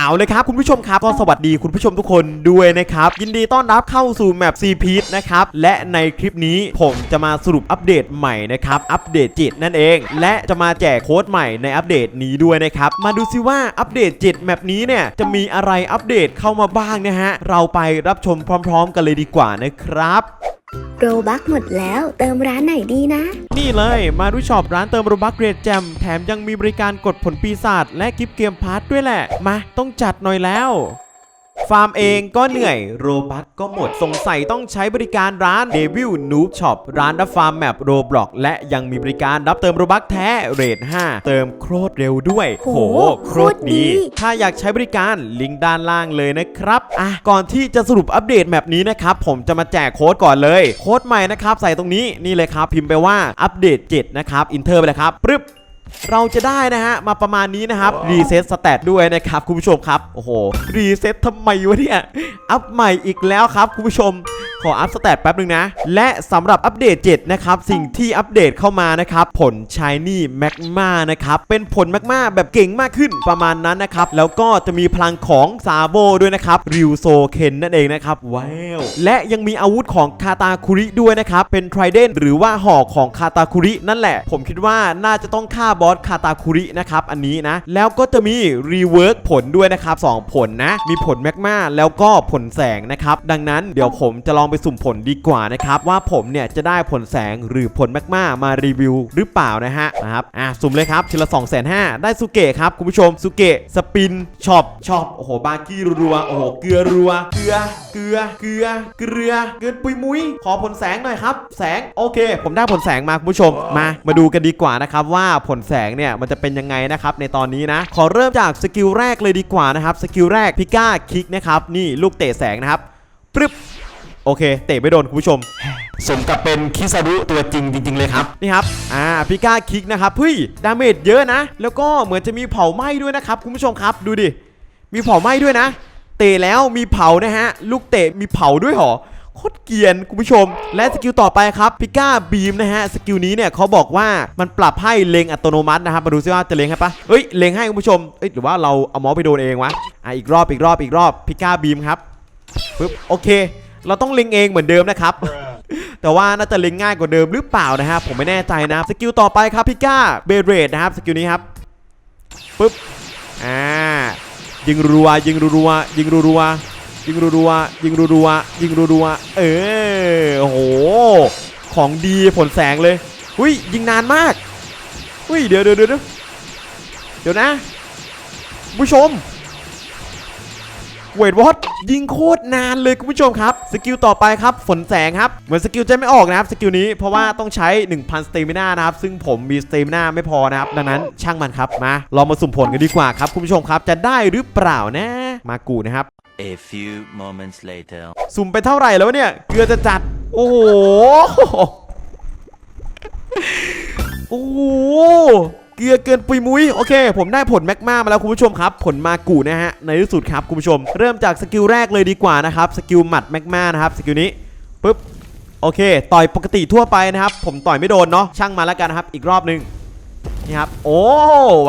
เอาเลยครับคุณผู้ชมครับก็สวัสดีคุณผู้ชมทุกคนด้วยนะครับ ยินดีต้อนรับเข้าสู่แมปซีพีทนะครับ และในคลิปนี้ผมจะมาสรุปอัปเดตใหม่นะครับ อัปเดตจิตนั่นเอง และจะมาแจกโค้ดใหม่ในอัปเดตนี้ด้วยนะครับ มาดูซิว่าอัปเดตจิตแมปนี้เนี่ยจะมีอะไรอัปเดตเข้ามาบ้างนะฮะเราไปรับชมพร้อม ๆ กันเลยดีกว่านะครับ โรบักหมดแล้วเติมร้านไหนดีนะ นี่เลยมาดูช็อปร้านเติมโรบัคเกรดแจมแถมยังมีบริการกดผลปีศาจและกิฟต์เกมพาร์ทด้วยแหละ มาต้องจัดหน่อยแล้ว ฟาร์มเองก็เหนื่อยโรบัคก็หมดสงสัยต้องใช้บริการร้าน Devil Noob Shop ร้านรับฟาร์มแมปโรบล็อกและยังมีบริการรับเติมโรบัคแท้เรท5เติมโคตรเร็วด้วย โหโคตรดีโคตรดี ถ้าอยากใช้บริการลิงก์ด้านล่างเลยนะครับอะก่อนที่จะสรุปอัปเดตแมปนี้นะครับผมจะมาแจกโค้ดก่อนเลย โค้ดใหม่นะครับใส่ตรงนี้นี่เลยครับพิมพ์ไปว่าอัปเดต7นะครับอินเทอร์ไปเลยครับปึ๊บ เราจะได้นะฮะ มาประมาณนี้นะครับ รีเซ็ตสเตตด้วยนะครับ คุณผู้ชมครับ โอ้โห รีเซ็ตทำไมวะเนี่ย อัพใหม่อีกแล้วครับ คุณผู้ชม ขออัพสเตตแป๊บนึงนะ และสำหรับอัปเดต 7 นะครับ สิ่งที่อัปเดตเข้ามานะครับ ผล Shiny Magma นะครับ เป็นผล Magma แบบเก่งมากขึ้นประมาณนั้นนะครับ แล้วก็จะมีพลังของซาโบด้วยนะครับ ริวโซเคนนั่นเองนะครับ ว้าว และยังมีอาวุธของคาตาคุริด้วยนะครับ เป็นไทรเดนหรือว่าหอกของคาตาคุรินั่นแหละ ผมคิดว่าน่าจะต้องฆ่าบอสคาตาคุรินะครับอันนี้นะ แล้วก็จะมีรีเวิร์กผลด้วยนะครับ2ผลนะ มีผลแมกมาแล้วก็ผลแสงนะครับ ดังนั้นเดี๋ยวผมจะลองไปสุ่มผลดีกว่านะครับว่าผมเนี่ยจะได้ผลแสงหรือผลแมกมามารีวิวหรือเปล่านะฮะนะครับอะสุ่มเลยครับทีละ2 5 0 0 0ได้สุเกะครับคุณผู้ชมสุเกะสปินช็อปช็อปโอ้โหบาร์กี้รัวโอ้โหเกลือรัวเกลือเกลือเกลือเกลือเกินปุยมุ้ยขอผลแสงหน่อยครับ แสงโอเค ผมได้ผลแสงมาคุณผู้ชมมา มาดูกันดีกว่านะครับว่าผลแสงเนี่ยมันจะเป็นยังไงนะครับในตอนนี้นะขอเริ่มจากสกิลแรกเลยดีกว่านะครับสกิลแรกพิก้าคิกนะครับนี่ลูกเตะแสงนะครับปึ๊บ เค เตะไม่โดนคุณผู้ชม สมกับเป็นคิซารุตัวจริงจริง ๆ เลยครับ นี่ครับ อ่าพิก้าคิกนะครับเฮ้ยดาเมจเยอะนะ แล้วก็เหมือนจะมีเผาไหม้ด้วยนะครับคุณผู้ชมครับ ดูดิ มีเผาไหม้ด้วยนะ เตะแล้วมีเผานะฮะ ลูกเตะมีเผาด้วยเหรอโคตรเกรียนคุณผู้ชม และสกิลต่อไปครับพิก้าบีมนะฮะสกิลนี้เนี่ยเขาบอกว่ามันปรับให้เล็งอัตโนมัตินะครับมาดูซิว่าจะเล็งให้ปะเอ้ยเล็งให้คุณผู้ชมเอ้ยหรือว่าเราเอาเมาส์ไปโดนเองวะอะอีกรอบอีกรอบอีกรอบพิก้าบีมครับปึ๊บโอเค เราต้องเล็งเองเหมือนเดิมนะครับ แต่ว่าน่าจะเล็งง่ายกว่าเดิมหรือเปล่านะฮะผมไม่แน่ใจนะสกิลต่อไปครับพิก้าเบเรดนะครับสกิลนี้ครับปึ๊บอ่ายิงรัวยิงรัวยิงรัวยิงรัวยิงรัวยิงรัวเออโอ้โหของดีผลแสงเลยหุ้ยยิงนานมากหุ้ยเดี๋ยวเดี๋ยวเดี๋ยวเดี๋ยวนะผู้ชม เวทวอตยิงโคตรนานเลยคุณผู้ชมครับ สกิลต่อไปครับฝนแสงครับ เหมือนสกิลจะไม่ออกนะครับ สกิลนี้เพราะว่าต้องใช้ 1,000 สเตมินานะครับ ซึ่งผมมีสเตมินาไม่พอนะครับ ดังนั้นช่างมันครับ มาลองมาสุ่มผลกันดีกว่าครับคุณผู้ชมครับจะได้หรือเปล่านะ มากูนะครับ A few moments later. สุ่มไปเท่าไหร่แล้วเนี่ยเกลือจะจัด โอ้โหโอ้โห เกลือเกินปุยมุ้ยโอเค ผมได้ผลแมกมามาแล้วคุณผู้ชมครับผลมากูนะฮะในที่สุดครับคุณผู้ชม เริ่มจากสกิลแรกเลยดีกว่านะครับสกิลหมัดแมกมานะครับสกิลนี้ปึ๊บโอเค ต่อยปกติทั่วไปนะครับ ผมต่อยไม่โดนเนาะช่างมาแล้วกันนะครับ อีกรอบหนึงนี่ครับโอ้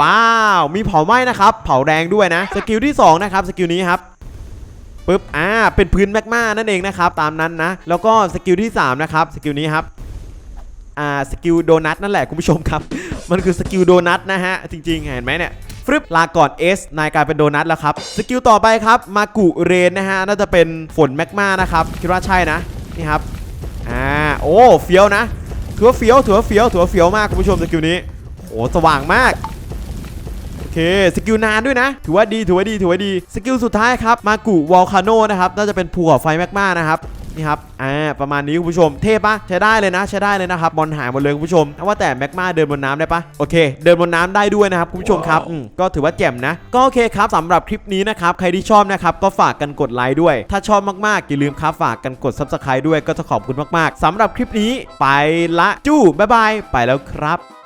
ว้าว มีเผาไหม้นะครับ เผาแรงด้วยนะสกิลที่สองนะครับสกิลนี้ครับปึ๊บอ่าเป็นพื้นแมกมานั่นเองนะครับตามนั้นนะ แล้วก็สกิลที่3นะครับสกิลนี้ครับ อ่าสกิลโดนัทนั่นแหละคุณผู้ชมครับ มันคือสกิลโดนัทนะฮะ จริง ๆ เห็นไหมเนี่ยฟรึบลาก่อน S นายกลายเป็นโดนัทแล้วครับ สกิลต่อไปครับ มากุเรนนะฮะ น่าจะเป็นฝนแมกมานะครับ คิดว่าใช่นะ นี่ครับ อ่า โอ้เฟี้ยวนะถือว่าเฟี้ยวถือว่าเฟี้ยวถือว่าเฟี้ยวมากคุณผู้ชมสกิลนี้โอ้สว่างมากโอเคสกิลนานด้วยนะ ถือว่าดีถือว่าดีถือว่าดี สกิลสุดท้ายครับ มากุวอลคาโนนะครับ น่าจะเป็นภูเขาไฟแมกมานะครับ นี่ครับอ่าประมาณนี้คุณผู้ชมเทปะใช้ได้เลยนะ ใช้ได้เลยนะครับบอลหายหมดเลยคุณผู้ชมถ้าว่าแต่แมกมาเดินบนน้ำได้ปะโอเค เดินบนน้ำได้ด้วยนะครับคุณผู้ชมครับอืมก็ถือว่าแจ่มนะ ก็โอเคครับสำหรับคลิปนี้นะครับใครที่ชอบนะครับก็ฝากกันกดไลค์ด้วย ถ้าชอบมากๆอย่าลืมครับฝากกันกด subscribe ด้วยก็จะขอบคุณมากๆสำหรับคลิปนี้ไปละจู้บ๊ายบายไปแล้วครับ